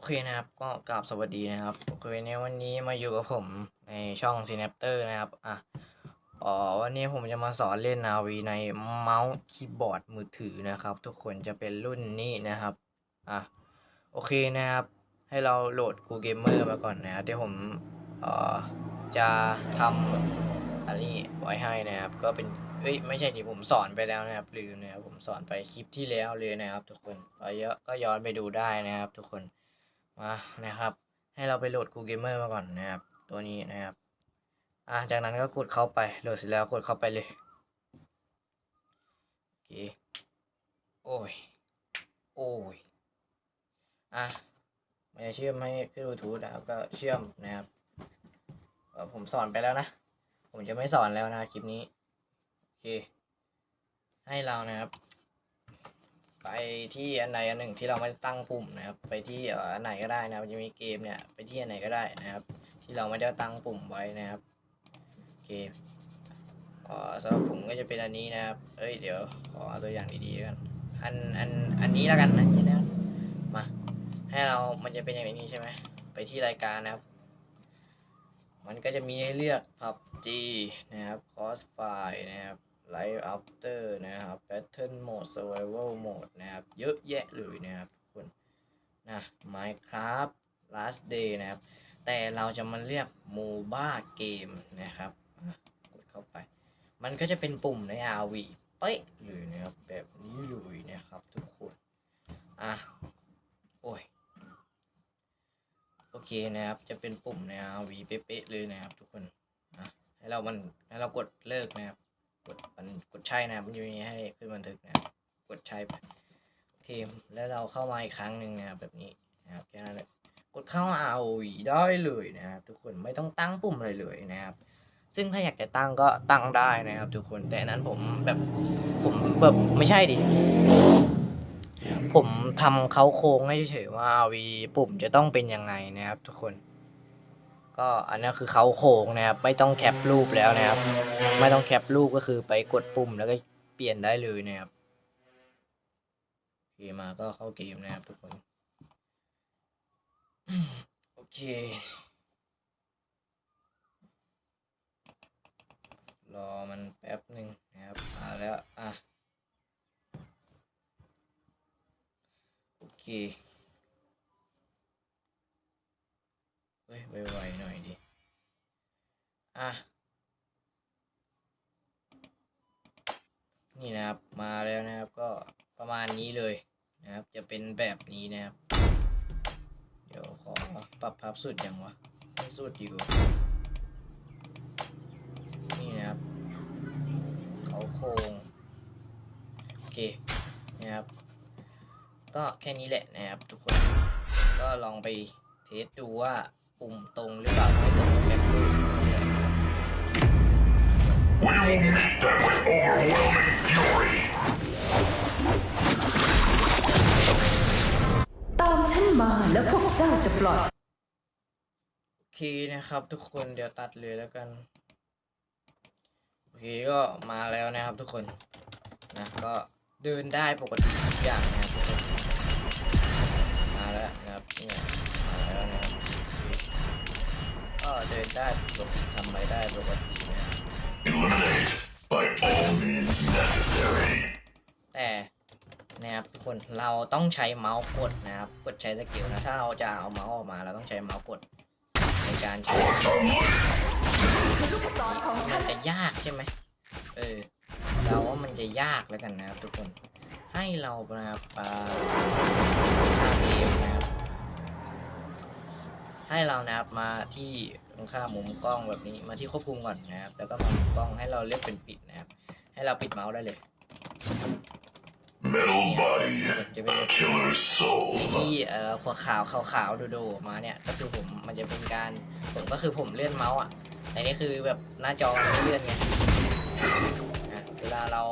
โอเคนะครับก็กราบสวัสดีนะครับโอเคในวันนี้มาอยู่กับผมในช่อง s y n a p t e r นะครับอะอ๋อวันนี้ผมจะมาสอนเล่นนาวีในเมาส์คีย์บอร์ดมือถือนะครับ ทุกคนจะเป็นรุ่นนี้นะครับอะโอเคนะครับ ให้เราโหลด Google Gamer มาก่อนนะครับเดี๋ยวผมเอ่อจะทำอันนี้ไว้ให้นะครับ ก็เป็นเอ้ยไม่ใช่ดิผมสอนไปแล้วนะครับลืมนะครับผมสอนไปคลิปที่แล้วเลยนะครับ ทุกคนเยอะก็ย้อนไปดูได้นะครับ ทุกคน มานะครับ ให้เราไปโหลด Google Gamer มาก่อนนะครับ ตัวนี้นะครับอะจากนั้นก็กดเข้าไปโหลดเสร็จแล้วกดเข้าไปเลยโอเคโอ้ยโอ้ยอะมันจะเชื่อมให้ขึ้นบลูทูธนะครับก็เชื่อมนะครับผมสอนไปแล้วนะ ผมจะไม่สอนแล้วนะคลิปนี้ โอเค ให้เรานะครับ ไปที่อันใดอันหนึ่งที่เราไม่ได้ตั้งปุ่มนะครับ ไปที่อ่ออันไหนก็ได้นะครับจะมีเกมเนี่ยไปที่อันไหนก็ได้นะครับ ที่เราไม่ได้ตั้งปุ่มไว้นะครับโอเคเอ่อสำหรับผมก็จะเป็นอันนี้นะครับเอ้ยเดี๋ยวขอตัวอย่างดีๆกันอันอันอันนี้แล้วกันนะนี่นะมาให้เรามันจะเป็นอย่างนี้ใช่ไหมไปที่รายการนะครับ มันก็จะมีให้เลือก PUBG นะครับ Crossfire นะครับ Live After นะครับ Battle Mode Survival Mode นะครับ เยอะแยะเลยนะครับทุกคนนะ Minecraft Last Day นะครับ แต่เราจะมาเรียก MOBA เกมนะครับกดเข้าไป มันก็จะเป็นปุ่มใน RV เป๊ะเลยนะครับ แบบนี้เลยนะครับทุกคนอะโอ้ยโอเคนะครับ จะเป็นปุ่มใน RV เป๊ะเลยนะครับทุกคนอะให้เรามันให้เรากดเลิกนะครับ มันกดใช่นะครับมันจะมีให้ขึ้นบันทึกนะครับกดใช่ไปโอเคแล้วเราเข้ามาอีกครั้งหนึ่งนะครับแบบนี้นะครับแค่นั้นเลยกดเข้า ROV ได้เลยนะครับทุกคนไม่ต้องตั้งปุ่มอะไรเลยนะครับ ซึ่งถ้าอยากจะตั้งก็ตั้งได้นะครับ ทุกคนแต่นั้นผมแบบผมแบบไม่ใช่ดิผมทำเขาโครงให้เฉยๆว่า RV ปุ่มจะต้องเป็นยังไงนะครับ ทุกคน ก็อันนี้คือเขาโครงนะครับ ไม่ต้องแคปรูปแล้วนะครับ ไม่ต้องแคปรูปก็คือไปกดปุ่มแล้วก็เปลี่ยนได้เลยนะครับเคมาก็เข้าเกมนะครับทุกคน โอเค รอมันแป๊บหนึ่งนะครับมาแล้ว อะ โอเค เฮ้ยไวๆหน่อยดิ อะ นี่นะครับมาแล้วนะครับก็ประมาณนี้เลยนะครับ จะเป็นแบบนี้นะครับ เดี๋ยวขอปรับพับสุดยังวะไม่สุดอยู่นี่นะครับเขาโครงโอเคนะครับ ก็แค่นี้แหละนะครับทุกคนก็ลองไปเทสดูว่าปุ่มตรงหรือเปล่าไม่ตรงแบบรูป We will meet them with overwhelming ปลอดโอเคนะครับทุกคนเดี๋ยวตัดเลยแล้วกัน โอเคก็มาแล้วนะครับทุกคนนะก็เดินได้ปกติทุกอย่างนะครับทุกคนมาแล้วนะครับเนี่ยมาแล้วนะครับโอเคก็เดินได้ปกติทำอะไรได้ปกตินะครับ Eliminate by all means necessary. แต่ นะครับทุกคนเราต้องใช้เมาส์กดนะครับกดใช้สกิลนะถ้าเราจะเอาเมาส์ออกมาเราต้องใช้เมาส์กดในการใช้มันจะยากใช่ไหมเออเราว่ามันจะยากแล้วกันนะครับทุกคนให้เรานะครับปาเกมนะครับให้เรานะครับมาที่ตรงข้ามมุมกล้องแบบนี้มาที่ควบคุมก่อนนะครับ แล้วก็มามุมกล้องให้เราเลือกเป็นปิดนะครับ ให้เราปิดเมาส์ได้เลย Metal body, a killer soul. ที่เอ่อขาวขาวขาวขาวๆโดๆมาเนี่ยก็คือผมมันจะเป็นการผมก็คือผมเลื่อนเมาส์อะแต่นี่คือแบบหน้าจอมันไม่เลื่อนไงนะเวลาเรา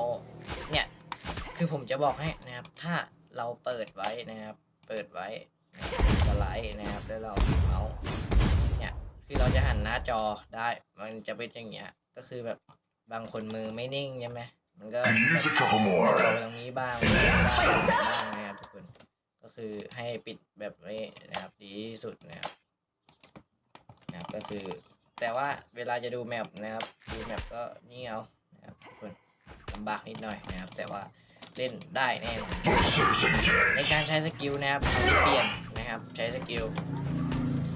เนี่ยคือผมจะบอกให้นะครับ ถ้าเราเปิดไว้นะครับ เปิดไว้สไลด์นะครับแล้วเราเมาส์เนี่ยคือเราจะหันหน้าจอได้มันจะเป็นอย่างเงี้ยก็คือแบบบางคนมือไม่นิ่งใช่ไหม มันก็ Use a couple จอ more. ตรงนี้บ้างบ้างนะครับทุกคนก็คือคือให้ปิดแบบนี้นะครับดีที่สุดนะครับนะครับก็คือ แต่ว่าเวลาจะดูแมปนะครับดูแมปก็นี่เอานะครับทุกคนลำบากนิดหน่อยนะครับ แต่ว่าเล่นได้แน่นอน Boosters engaged. ในการใช้สกิลนะครับไม่เปลี่ยนนะครับใช้สกิล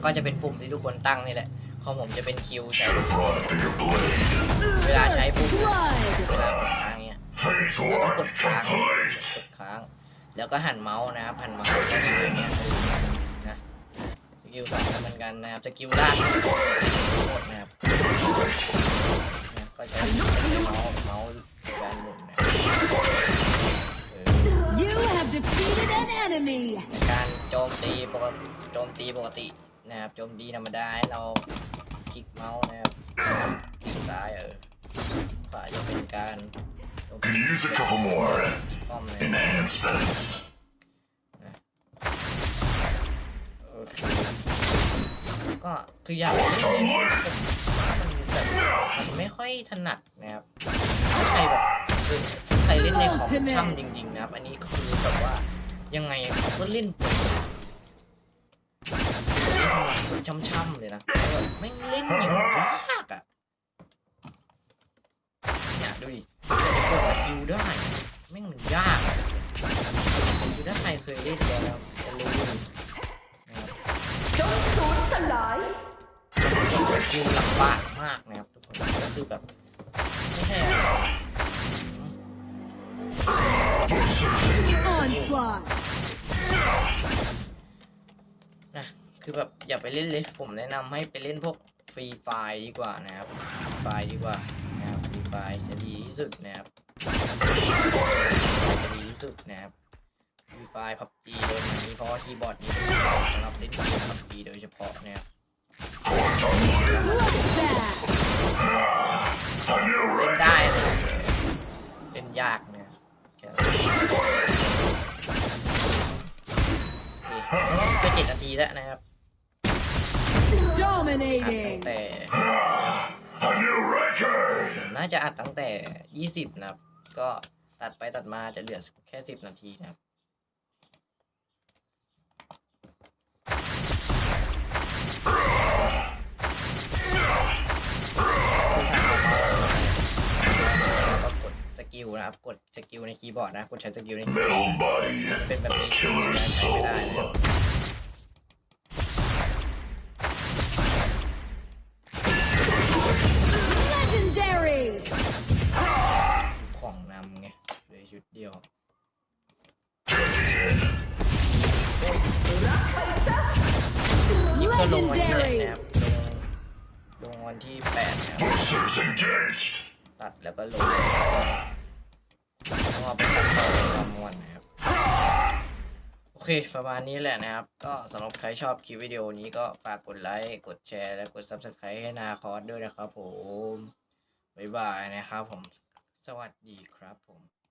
ก็จะเป็นปุ่มที่ทุกคนตั้งนี่แหละของผมจะเป็นคิวใช้ The product of your blade. เวลาใช้ปุ่มนะเวลากดค้า งเนี้ย Phase เราต้อง one กดค้าง complete. กดค้าง แล้วก็หันเมาส์นะครับหันเมาส์ก็คืออย่างเงี้ยนะสกิลสองก็เหมือนกันนะครับสกิลล่างหมดนะครับนะก็จะใช้เมาส์เมาส์การหมุนนะครับเออ You have defeated an enemy. การโจมตีปกติโจมตีปกตินะครับโจมตีธรรมดาให้เราคลิกเมาส์นะครับซ้ายเออขวาจะเป็นการ โจมตี Can use a couple more อีกป้อมเลย enhancements. โอเคก็คืออยากเล่นเกมนี้ผมมันแบบมันไม่ค่อยถนัดนะครับถ้าใครแบบคือใครเล่นในของช่ำจริงๆนะครับ อันนี้คือแบบว่ายังไงเขาก็เล่นเป็นคนช่ำๆเลยนะแบบไม่งเล่น ถ้าใครเคยเล่นแล้วจะรู้นะครับจงสูญสลายกินลำบากมากนะครับทุกคนก็คือแบบไม่ใช่อะไร Onslaught. นะคือแบบอย่าไปเล่นเลยผมแนะนำให้ไปเล่นพวกฟรีไฟดีกว่านะครับฟรีไฟดีกว่านะครับฟรีไฟจะดีที่สุดนะครับจะดีที่สุดนะครับ รีไฟพับจีโดยนี้เพราะว่าคีย์บอร์ดนี้เป็นสำหรับเล่นเกมพับจีโดยเฉพาะเนะครับ Bloodbath. A new เล่นได้นะเล่นยากเนี่ยแค่เคก็เจ็ดนาทีแล้วนะครับตั้งแต่น่าจะอัดตั้งแต่ยี่สิบนะครับ ก็ตัดไปตัดมาจะเหลือแค่สิบนาทีนะครับ กิลนะครับ กดสกิลในคีย์บอร์ดนะ กดใช้สกิลในคีย์บอร์ด Metal body. เป็นแบบ A นี้ killer's ใช้ไม่ได้นะ soul. Legendary. ของนำไงเลยชุดเดียวนี่ก็ลงวันที่ไหน Legendary. นะครับลงลงวันที่แปดนะครับ Boosters engaged. ตัดแล้วก็ลง ต้องเอาไปตัดต่อในวันวันนะครับ โอเค ประมาณนี้แหละนะครับ ก็สำหรับใครชอบคลิปวิดีโอนี้ก็ฝากกดไลค์ กดแชร์ และกด Subscribe ให้นาคอสด้วยนะครับผม บ๊ายบายนะครับผม สวัสดีครับผม